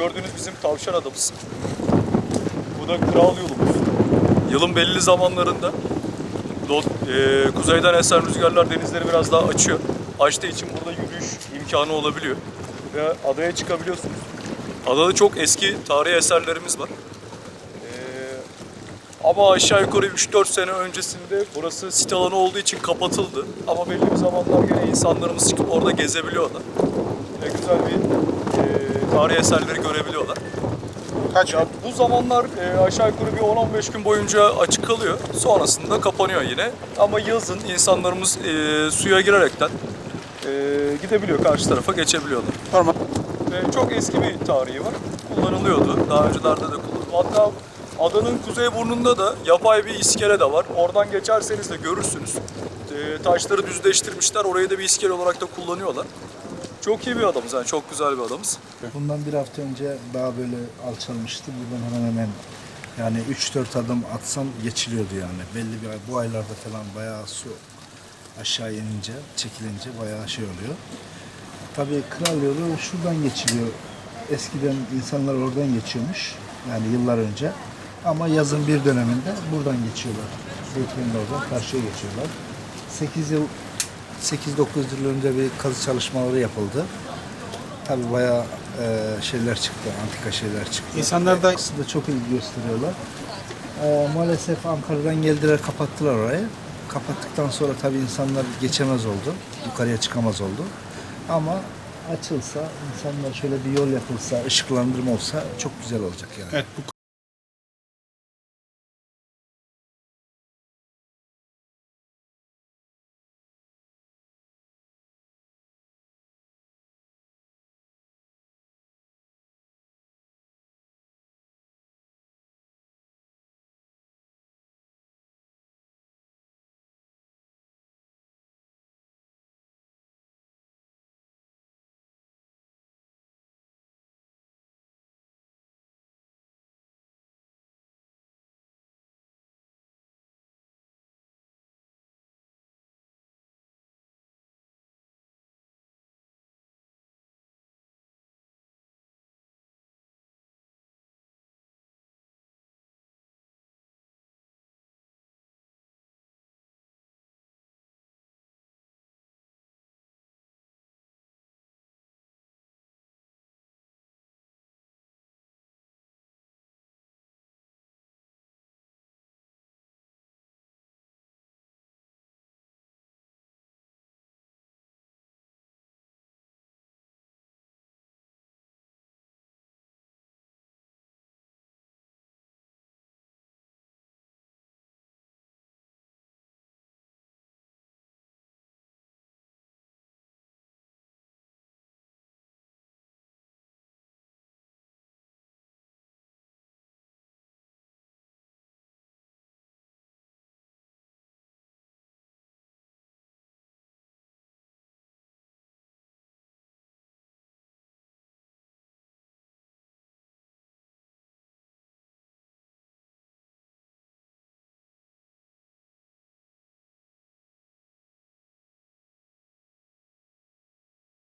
gördüğünüz bizim tavşan adamız. Bu da kral yolumuz. Yılın belli zamanlarında e, kuzeyden esen rüzgarlar denizleri biraz daha açıyor. Açtığı için burada yürüyüş imkanı olabiliyor. Ve adaya çıkabiliyorsunuz. Adada çok eski tarihi eserlerimiz var. Ee, ama aşağı yukarı 3-4 sene öncesinde burası sit alanı olduğu için kapatıldı. Ama belli bir zamanlar gene insanlarımız çıkıp orada gezebiliyorlar. Ve güzel bir e, tarihi eserleri görebiliyorlar. Kaç Ya bu zamanlar e, aşağı yukarı bir 10-15 gün boyunca açık kalıyor. Sonrasında kapanıyor yine. Ama yazın insanlarımız e, suya girerekten e, gidebiliyor, karşı tarafa geçebiliyorlar. Normal. Ve çok eski bir tarihi var. Kullanılıyordu. Daha öncelerde de kullanıldı. Hatta adanın kuzey burnunda da yapay bir iskele de var. Oradan geçerseniz de görürsünüz. E, taşları düzleştirmişler. Orayı da bir iskele olarak da kullanıyorlar. Çok iyi bir adamız yani. Çok güzel bir adamız. Bundan bir hafta önce daha böyle alçalmıştı. Buradan hemen hemen yani 3-4 adım atsam geçiliyordu yani. Belli bir bu aylarda falan bayağı su aşağı inince, çekilince bayağı şey oluyor. Tabii kral yolu şuradan geçiliyor. Eskiden insanlar oradan geçiyormuş. Yani yıllar önce. Ama yazın bir döneminde buradan geçiyorlar. Zeytin'in oradan karşıya geçiyorlar. 8 yıl 8-9 yıl önce bir kazı çalışmaları yapıldı. Tabii bayağı e, şeyler çıktı, antika şeyler çıktı. İnsanlar da Aslında çok ilgi gösteriyorlar. E, maalesef Ankara'dan geldiler, kapattılar orayı. Kapattıktan sonra tabii insanlar geçemez oldu, yukarıya çıkamaz oldu. Ama açılsa, insanlar şöyle bir yol yapılsa, ışıklandırma olsa çok güzel olacak yani. evet bu